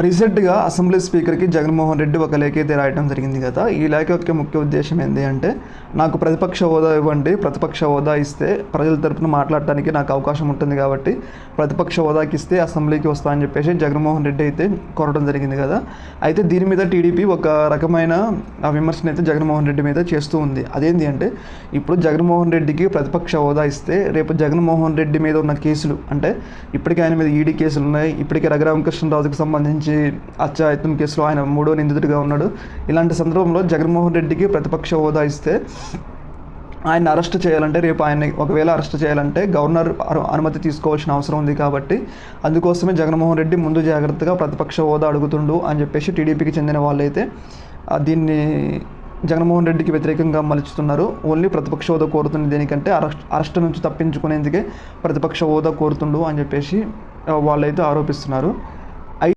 రీసెంట్గా అసెంబ్లీ స్పీకర్కి జగన్మోహన్ రెడ్డి ఒక లేఖ అయితే రాయడం జరిగింది కదా. ఈ లేఖ యొక్క ముఖ్య ఉద్దేశం ఏంటి అంటే నాకు ప్రతిపక్ష హోదా ఇవ్వండి ప్రతిపక్ష హోదా ఇస్తే ప్రజల తరపున మాట్లాడటానికి నాకు అవకాశం ఉంటుంది కాబట్టి ప్రతిపక్ష హోదాకి ఇస్తే అసెంబ్లీకి వస్తా అని చెప్పేసి జగన్మోహన్ రెడ్డి అయితే కోరడం జరిగింది కదా. అయితే దీని మీద టీడీపీ ఒక రకమైన విమర్శన అయితే జగన్మోహన్ రెడ్డి మీద చేస్తూ ఉంది. అదేంటి అంటే ఇప్పుడు జగన్మోహన్ రెడ్డికి ప్రతిపక్ష హోదా ఇస్తే రేపు జగన్మోహన్ రెడ్డి మీద ఉన్న కేసులు అంటే ఇప్పటికే ఆయన మీద ఈడీ కేసులు ఉన్నాయి ఇప్పటికే రఘురామకృష్ణరాజుకు సంబంధించి అత్యాయత్నం కేసులో ఆయన మూడో నిందితుడిగా ఉన్నాడు. ఇలాంటి సందర్భంలో జగన్మోహన్ రెడ్డికి ప్రతిపక్ష హోదా ఇస్తే ఆయన అరెస్ట్ చేయాలంటే రేపు ఆయన్ని ఒకవేళ అరెస్ట్ చేయాలంటే గవర్నర్ అనుమతి తీసుకోవాల్సిన అవసరం ఉంది కాబట్టి అందుకోసమే జగన్మోహన్ రెడ్డి ముందు జాగ్రత్తగా ప్రతిపక్ష హోదా అడుగుతుండు అని చెప్పేసి టీడీపీకి చెందిన వాళ్ళైతే దీన్ని జగన్మోహన్ రెడ్డికి వ్యతిరేకంగా మలుచుతున్నారు. ఓన్లీ ప్రతిపక్ష హోదా కోరుతుంది దేనికంటే అరెస్ట్ అరెస్ట్ నుంచి తప్పించుకునేందుకే ప్రతిపక్ష హోదా కోరుతుండు అని చెప్పేసి వాళ్ళైతే ఆరోపిస్తున్నారు.